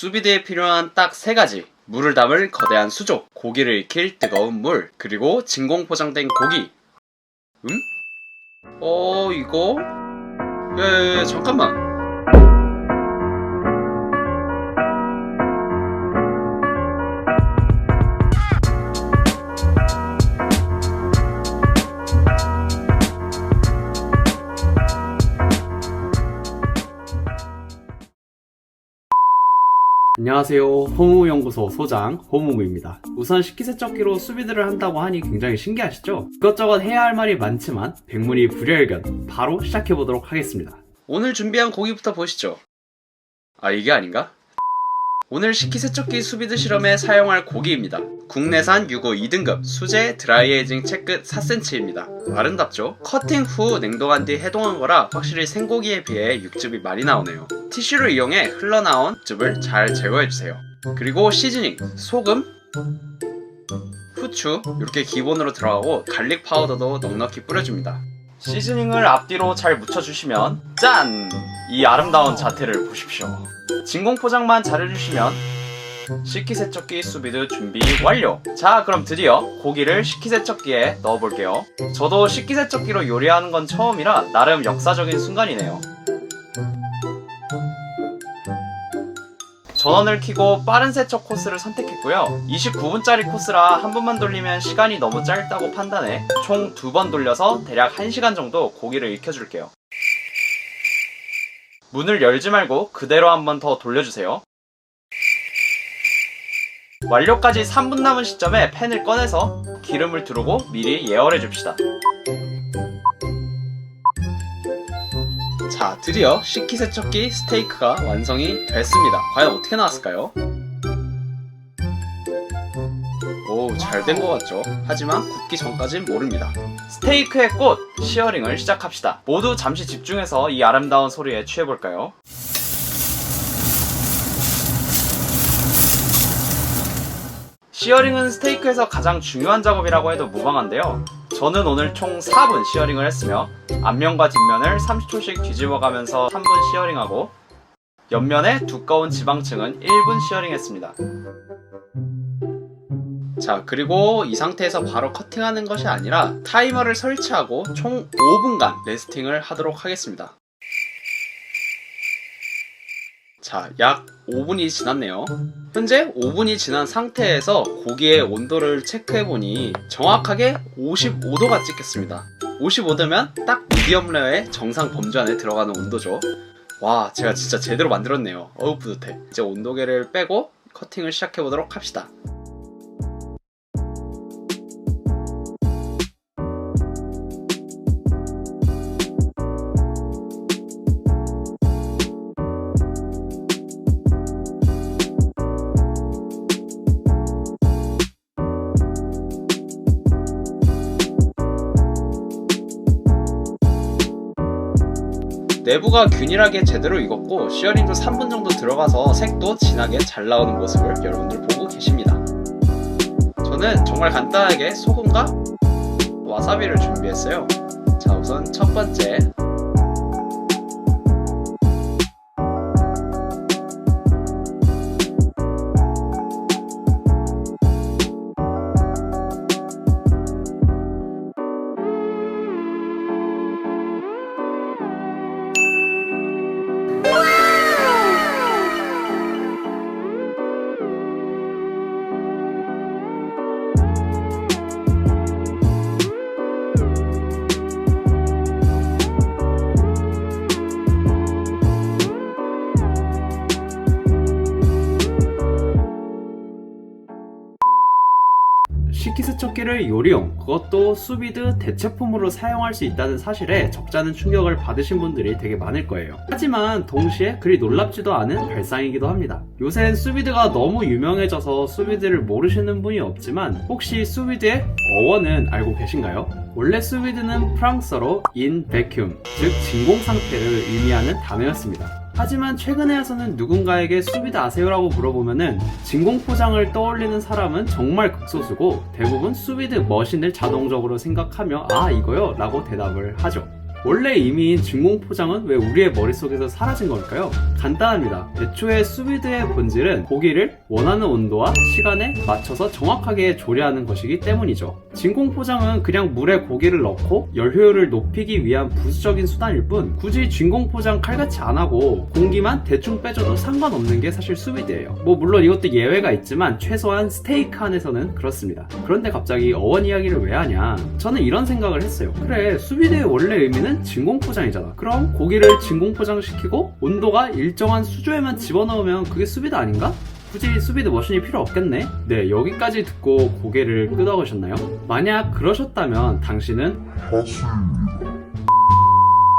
수비드에 필요한 딱 세 가지. 물을 담을 거대한 수조, 고기를 익힐 뜨거운 물, 그리고 진공 포장된 고기. 음? 어, 이거? 예, 예, 잠깐만. 안녕하세요. 호무연구소 소장 호무무입니다. 우선 식기세척기로 수비드를 한다고 하니 굉장히 신기하시죠? 이것저것 해야 할 말이 많지만 백문이 불여일견 바로 시작해보도록 하겠습니다. 오늘 준비한 고기부터 보시죠. 아, 이게 아닌가? 오늘 식기세척기 수비드 실험에 사용할 고기입니다. 국내산 유고 2등급 수제 드라이에이징 채끝 4cm입니다. 아름답죠? 커팅 후 냉동한 뒤 해동한 거라 확실히 생고기에 비해 육즙이 많이 나오네요. 티슈를 이용해 흘러나온 육즙을 잘 제거해주세요. 그리고 시즈닝, 소금, 후추 이렇게 기본으로 들어가고 갈릭 파우더도 넉넉히 뿌려줍니다. 시즈닝을 앞뒤로 잘 묻혀주시면 짠! 이 아름다운 자태를 보십시오. 진공 포장만 잘해주시면 식기세척기 수비드 준비 완료! 자 그럼 드디어 고기를 식기세척기에 넣어볼게요. 저도 식기세척기로 요리하는 건 처음이라 나름 역사적인 순간이네요. 전원을 켜고 빠른 세척 코스를 선택했고요. 29분짜리 코스라 한 번만 돌리면 시간이 너무 짧다고 판단해 총 두 번 돌려서 대략 1시간 정도 고기를 익혀줄게요. 문을 열지 말고 그대로 한 번 더 돌려주세요. 완료까지 3분 남은 시점에 팬을 꺼내서 기름을 두르고 미리 예열해 줍시다. 자, 드디어 식기세척기 스테이크가 완성이 됐습니다. 과연 어떻게 나왔을까요? 오, 잘된 것 같죠? 하지만 굽기 전까진 모릅니다. 스테이크의 꽃, 시어링을 시작합시다. 모두 잠시 집중해서 이 아름다운 소리에 취해볼까요? 시어링은 스테이크에서 가장 중요한 작업이라고 해도 무방한데요. 저는 오늘 총 4분 시어링을 했으며 앞면과 뒷면을 30초씩 뒤집어 가면서 3분 시어링하고 옆면의 두꺼운 지방층은 1분 시어링했습니다. 자, 그리고 이 상태에서 바로 커팅하는 것이 아니라 타이머를 설치하고 총 5분간 레스팅을 하도록 하겠습니다. 자, 약 5분이 지났네요. 현재 5분이 지난 상태에서 고기의 온도를 체크해보니 정확하게 55도가 찍혔습니다. 55도면 딱 미디엄 레어의 정상 범주 안에 들어가는 온도죠. 와, 제가 진짜 제대로 만들었네요. 어우, 뿌듯해. 이제 온도계를 빼고 커팅을 시작해보도록 합시다. 내부가 균일하게 제대로 익었고 시어링도 3분 정도 들어가서 색도 진하게 잘 나오는 모습을 여러분들 보고 계십니다. 저는 정말 간단하게 소금과 와사비를 준비했어요. 자 우선 첫 번째 식기세척기를 요리용, 그것도 수비드 대체품으로 사용할 수 있다는 사실에 적잖은 충격을 받으신 분들이 되게 많을 거예요. 하지만 동시에 그리 놀랍지도 않은 발상이기도 합니다. 요새 수비드가 너무 유명해져서 수비드를 모르시는 분이 없지만 혹시 수비드의 어원은 알고 계신가요? 원래 수비드는 프랑스어로 in vacuum, 즉 진공 상태를 의미하는 단어였습니다. 하지만 최근에 와서는 누군가에게 수비드 아세요라고 물어보면은 진공 포장을 떠올리는 사람은 정말 극소수고 대부분 수비드 머신을 자동적으로 생각하며 아 이거요? 라고 대답을 하죠. 원래 의미인 진공 포장은 왜 우리의 머릿속에서 사라진 걸까요? 간단합니다. 애초에 수비드의 본질은 고기를 원하는 온도와 시간에 맞춰서 정확하게 조리하는 것이기 때문이죠. 진공 포장은 그냥 물에 고기를 넣고 열 효율을 높이기 위한 부수적인 수단일 뿐 굳이 진공 포장 칼같이 안 하고 공기만 대충 빼줘도 상관없는 게 사실 수비드예요. 뭐 물론 이것도 예외가 있지만 최소한 스테이크 안에서는 그렇습니다. 그런데 갑자기 어원 이야기를 왜 하냐? 저는 이런 생각을 했어요. 그래 수비드의 원래 의미는 진공 포장이잖아. 그럼 고기를 진공 포장시키고 온도가 일정한 수조에만 집어넣으면 그게 수비드 아닌가? 굳이 수비드 머신이 필요 없겠네? 네, 여기까지 듣고 고개를 끄덕으셨나요? 만약 그러셨다면 당신은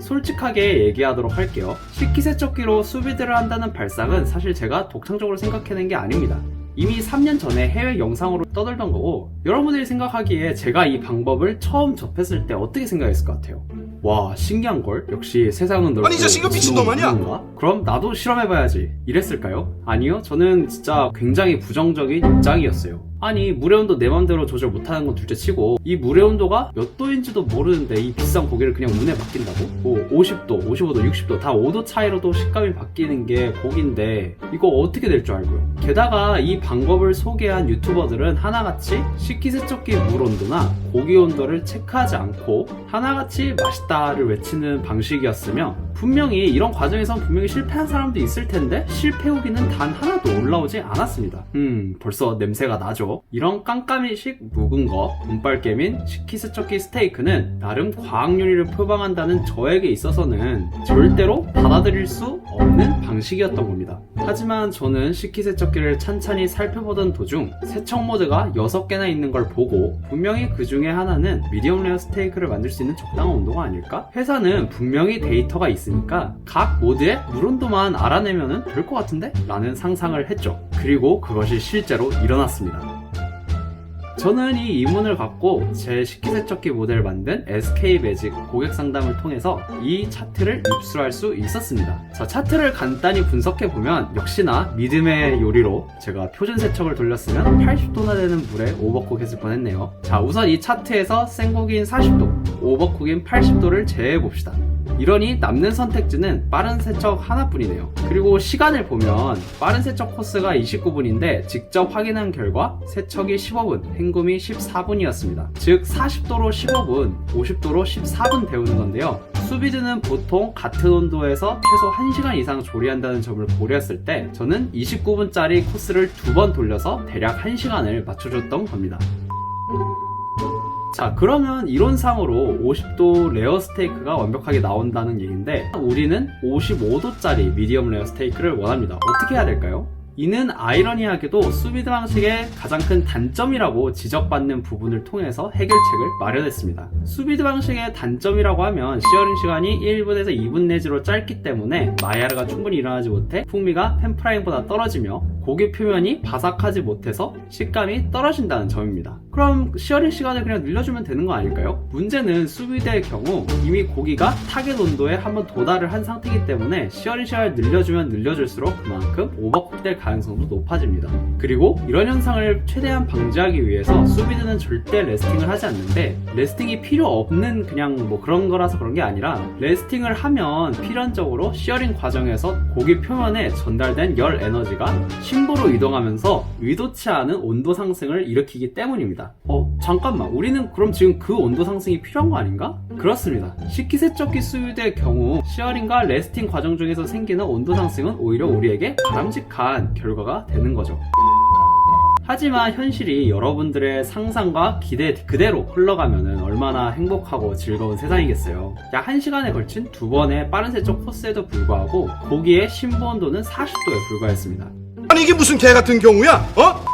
솔직하게 얘기하도록 할게요. 식기세척기로 수비드를 한다는 발상은 사실 제가 독창적으로 생각해낸 게 아닙니다. 이미 3년 전에 해외 영상으로 떠들던 거고 여러분들이 생각하기에 제가 이 방법을 처음 접했을 때 어떻게 생각했을 것 같아요? 와 신기한걸? 역시 세상은 넓고 아니, 이 자식은 미친놈 아니야? 무서운가? 그럼 나도 실험해봐야지 이랬을까요? 아니요 저는 진짜 굉장히 부정적인 입장이었어요 아니 물의 온도 내 맘대로 조절 못하는 건 둘째 치고 이 물의 온도가 몇 도인지도 모르는데 이 비싼 고기를 그냥 문에 맡긴다고? 뭐 50도, 55도, 60도 다 5도 차이로도 식감이 바뀌는 게 고기인데 이거 어떻게 될 줄 알고요 게다가 이 방법을 소개한 유튜버들은 하나같이 식기세척기 물 온도나 고기 온도를 체크하지 않고 하나같이 맛있다를 외치는 방식이었으며 분명히 이런 과정에선 분명히 실패한 사람도 있을 텐데 실패 후기는 단 하나도 올라오지 않았습니다. 음 벌써 냄새가 나죠. 이런 깜깜이식 묵은 거 깨민 식기세척기 스테이크는 나름 과학 요리를 표방한다는 저에게 있어서는 절대로 받아들일 수 없는 방식이었던 겁니다. 하지만 저는 식기세척기를 찬찬히 살펴보던 도중 세척 모드가 6개나 있는 걸 보고 분명히 그 중에 하나는 미디엄 레어 스테이크를 만들 수 있는 적당한 온도가 아닐까? 회사는 분명히 데이터가 있 으니까 각 모드의 물 온도만 알아내면 될 것 같은데? 라는 상상을 했죠. 그리고 그것이 실제로 일어났습니다. 저는 이 이문을 갖고 제 식기세척기 모델을 만든 SK 매직 고객 상담을 통해서 이 차트를 입수할 수 있었습니다. 자, 차트를 간단히 분석해 보면 역시나 믿음의 요리로 제가 표준 세척을 돌렸으면 80도나 되는 물에 오버쿡 했을 뻔했네요. 자, 우선 이 차트에서 생고기인 40도, 오버쿡인 80도를 제외해 봅시다. 이러니 남는 선택지는 빠른 세척 하나뿐이네요. 그리고 시간을 보면 빠른 세척 코스가 29분인데 직접 확인한 결과 세척이 15분, 헹굼이 14분이었습니다. 즉 40도로 15분, 50도로 14분 데우는 건데요. 수비드는 보통 같은 온도에서 최소 1시간 이상 조리한다는 점을 고려했을 때 저는 29분짜리 코스를 두 번 돌려서 대략 1시간을 맞춰줬던 겁니다. 자 그러면 이론상으로 50도 레어 스테이크가 완벽하게 나온다는 얘기인데 우리는 55도짜리 미디엄 레어 스테이크를 원합니다 어떻게 해야 될까요? 이는 아이러니하게도 수비드 방식의 가장 큰 단점이라고 지적받는 부분을 통해서 해결책을 마련했습니다. 수비드 방식의 단점이라고 하면 시어링 시간이 1분에서 2분 내지로 짧기 때문에 마이야르가 충분히 일어나지 못해 풍미가 팬프라잉보다 떨어지며 고기 표면이 바삭하지 못해서 식감이 떨어진다는 점입니다. 그럼 시어링 시간을 그냥 늘려주면 되는 거 아닐까요? 문제는 수비드의 경우 이미 고기가 타겟 온도에 한번 도달을 한 상태이기 때문에 시어링 시간을 늘려주면 늘려줄수록 그만큼 오버쿡 될 가능성도 높아집니다. 그리고 이런 현상을 최대한 방지하기 위해서 수비드는 절대 레스팅을 하지 않는데 레스팅이 필요 없는 그냥 뭐 그런 거라서 그런 게 아니라 레스팅을 하면 필연적으로 시어링 과정에서 고기 표면에 전달된 열 에너지가 심부로 이동하면서 의도치 않은 온도 상승을 일으키기 때문입니다. 어, 잠깐만. 우리는 그럼 지금 그 온도 상승이 필요한 거 아닌가? 그렇습니다. 식기세척기 수유의 경우 시어링과 레스팅 과정 중에서 생기는 온도 상승은 오히려 우리에게 바람직한 결과가 되는 거죠. 하지만 현실이 여러분들의 상상과 기대 그대로 흘러가면 얼마나 행복하고 즐거운 세상이겠어요. 약 1시간에 걸친 두 번의 빠른 세척 코스에도 불구하고 고기의 심부 온도는 40도에 불과했습니다. 아니 이게 무슨 개 같은 경우야? 어?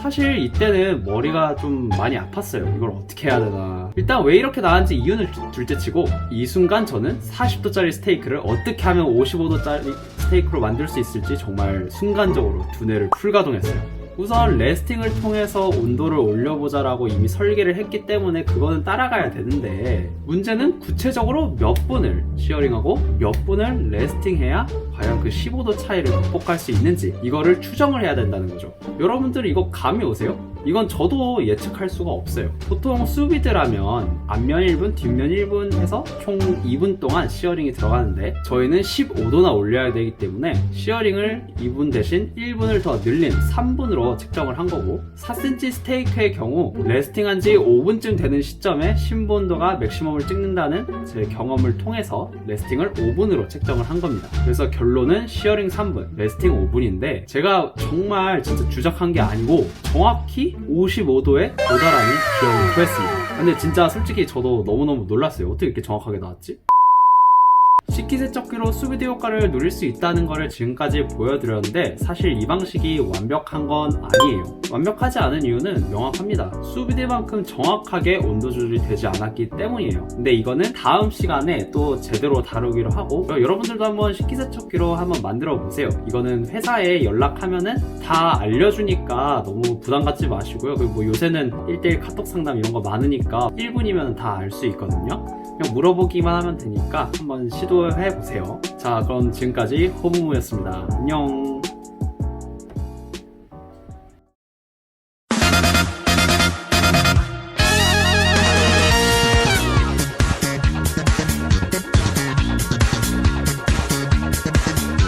사실 이때는 머리가 좀 많이 아팠어요. 이걸 어떻게 해야 되나. 일단 왜 이렇게 나왔는지 이유는 둘째 치고 이 순간 저는 40도짜리 스테이크를 어떻게 하면 55도짜리 스테이크로 만들 수 있을지 정말 순간적으로 두뇌를 풀가동했어요. 우선 레스팅을 통해서 온도를 올려보자 라고 이미 설계를 했기 때문에 그거는 따라가야 되는데 문제는 구체적으로 몇 분을 시어링하고 몇 분을 레스팅해야 과연 그 15도 차이를 극복할 수 있는지 이거를 추정을 해야 된다는 거죠. 여러분들 이거 감이 오세요? 이건 저도 예측할 수가 없어요. 보통 수비드라면 앞면 1분, 뒷면 1분 해서 총 2분 동안 시어링이 들어가는데 저희는 15도나 올려야 되기 때문에 시어링을 2분 대신 1분을 더 늘린 3분으로 측정을 한 거고 4cm 스테이크의 경우 레스팅한 지 5분쯤 되는 시점에 신본도가 맥시멈을 찍는다는 제 경험을 통해서 레스팅을 5분으로 책정을 한 겁니다. 그래서 결론은 시어링 3분, 레스팅 5분인데 제가 정말 진짜 주작한 게 아니고 정확히 55도에 도달하는 기억을 구했습니다. 근데 진짜 솔직히 저도 너무너무 놀랐어요. 어떻게 이렇게 정확하게 나왔지? 식기세척기로 수비드 효과를 누릴 수 있다는 것을 지금까지 보여드렸는데 사실 이 방식이 완벽한 건 아니에요. 완벽하지 않은 이유는 명확합니다. 수비드만큼 정확하게 온도 조절이 되지 않았기 때문이에요. 근데 이거는 다음 시간에 또 제대로 다루기로 하고 여러분들도 한번 식기세척기로 한번 만들어 보세요. 이거는 회사에 연락하면은 다 알려주니까 너무 부담 갖지 마시고요. 그리고 뭐 요새는 1대1 카톡 상담 이런 거 많으니까 1분이면 다 알 수 있거든요. 그냥 물어보기만 하면 되니까 한번 시도해 보세요. 자, 그럼 지금까지 호무무였습니다. 안녕.